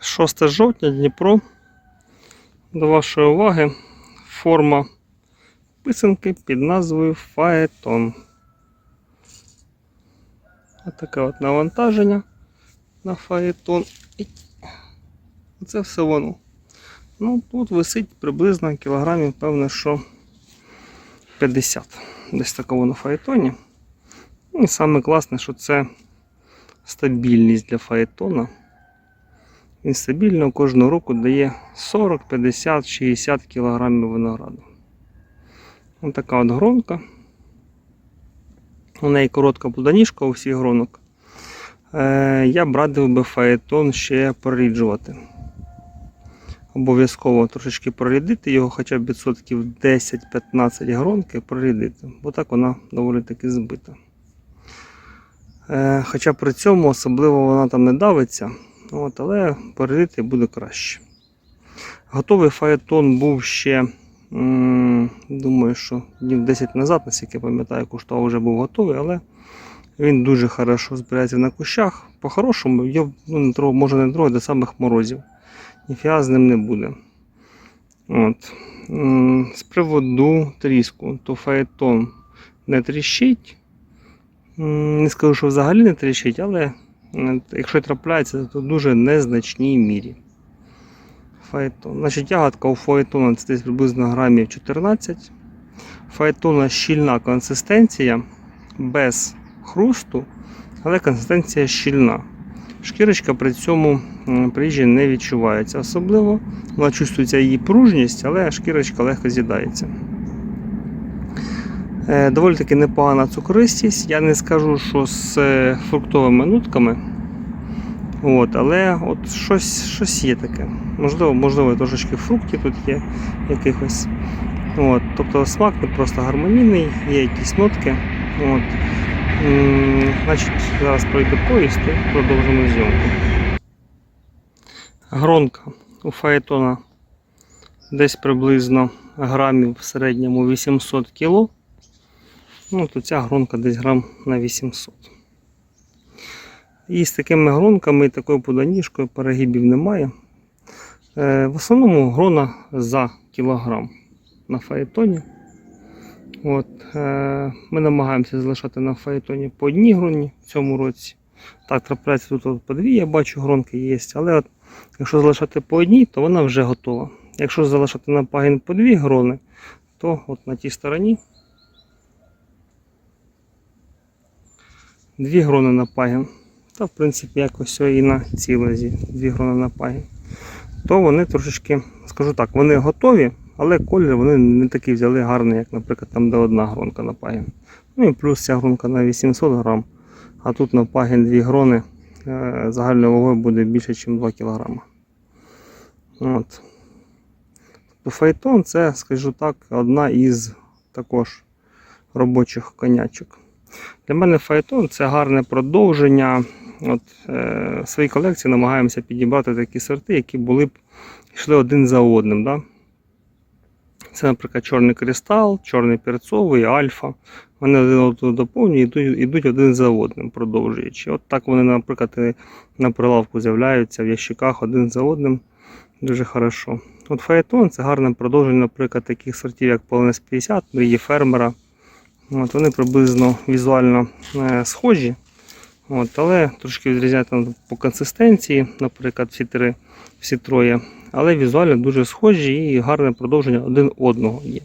6 жовтня Дніпро. До вашої уваги форма писанки під назвою Фаетон. Ось таке от навантаження на фаетон. І Це все воно. Ну, тут висить приблизно кілограмів, певно, що 50. Десь такого на фаетоні. Ну, І саме класне, що це стабільність для фаетона. Він стабільно кожного року дає 40, 50, 60 кг винограду. Ось така от гронка. У неї коротка плоданіжка у всіх гронок. Е, я б радив би фаетон ще проріджувати. Обов'язково трошечки прорідити його хоча б відсотків 10-15 гронки прорідити, бо так вона доволі таки збита. Е, Хоча при цьому особливо вона там не давиться, от, але перерити буде краще. Готовий фаетон був ще, думаю, що днів 10 назад, наскільки я пам'ятаю, куштував вже був готовий, але він дуже хорошо збирається на кущах. По-хорошому, його ну, не трогав, може не трогати до самих морозів. Ніфіга з ним не буде. От. З приводу тріску, то фаетон не тріщить. Не скажу, що взагалі не тріщить, але якщо й трапляється, то в дуже незначній мірі. Фаетон. Значить, ягодка у фаетона це десь приблизно грамів 14. Фаетона щільна консистенція, без хрусту, але консистенція щільна. Шкірочка при цьому м, не відчувається. Особливо вона чувствується її пружність, але шкірочка легко з'їдається. Е, Доволі таки непогана цукристість. Я не скажу, що з е, фруктовими нутками. От, але от щось, щось є таке. Можливо, можливо, трошечки фруктів тут є якихось. От, тобто смак не просто гармонійний, є якісь нотки. От. Значить, зараз пройду поїзд і продовжимо зйомку. Гронка у фаетона десь приблизно грамів в середньому 800 кг. Ну, то ця гронка десь грам на 800. І з такими гронками такою поданіжкою перегибів немає. Е, в основному грона за кілограм на фаетоні. От, е, ми намагаємося залишати на фаетоні по одній гроні в цьому році. Так, трапляється тут от по дві, я бачу, гронки є. Але от, якщо залишати по одній, то вона вже готова. Якщо залишати на пагін по дві грони, то от на тій стороні дві грони на пагін. Та, в принципі, якось і на цій лезі дві грони на пагін. То вони трошечки, скажу так, вони готові, але колір вони не такий взяли гарний, як, наприклад, там де одна гронка на пагін. Ну і плюс ця гронка на 800 грам, а тут на пагін дві грони е, загальною вагою буде більше, ніж 2 кг. От. Тобто фаетон це, скажу так, одна із також робочих конячок. Для мене фаетон це гарне продовження. От, е, в своїй колекції намагаємося підібрати такі сорти, які були б йшли один за одним. Да? Це, наприклад, чорний кристал, чорний перцовий, альфа. Вони один одного доповнюють, йдуть, йдуть один за одним, продовжуючи. От так вони, наприклад, і на прилавку з'являються в ящиках один за одним. Дуже хорошо. От фаетон це гарне продовження, наприклад, таких сортів, як Полонез 50, мрії фермера. От, вони приблизно візуально е, схожі, от, але трошки відрізняються по консистенції, наприклад, всі три, всі троє. Але візуально дуже схожі і гарне продовження один одного є.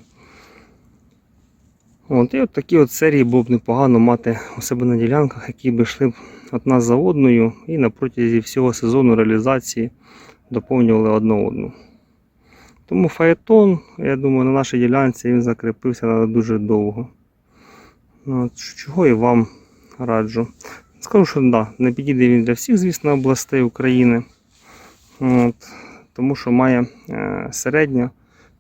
От, і от такі от серії було б непогано мати у себе на ділянках, які б йшли одна за одною і на протязі всього сезону реалізації доповнювали одну одну. Тому фаетон, я думаю, на нашій ділянці він закріпився дуже довго. Ну, чого і вам раджу. Скажу, що да, не підійде він для всіх, звісно, областей України. От, тому що має е, середньо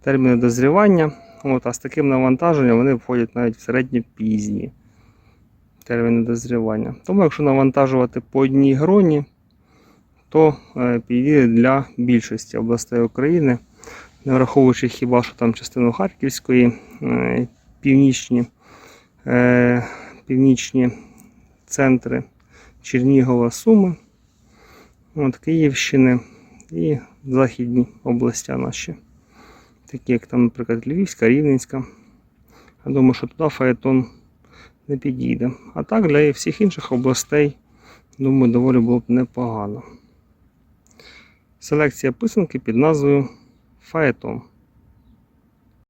терміни дозрівання. От, а з таким навантаженням вони входять навіть в середньо пізні терміни дозрівання. Тому, якщо навантажувати по одній гроні, то е, підійде для більшості областей України, не враховуючи хіба що там частину Харківської, е, північні, північні центри Чернігова, Суми, от, Київщини і західні області наші, такі як там, наприклад, Львівська, Рівненська. Я думаю, що туди фаетон не підійде. А так для всіх інших областей, думаю, доволі було б непогано. Селекція писанки під назвою Фаетон.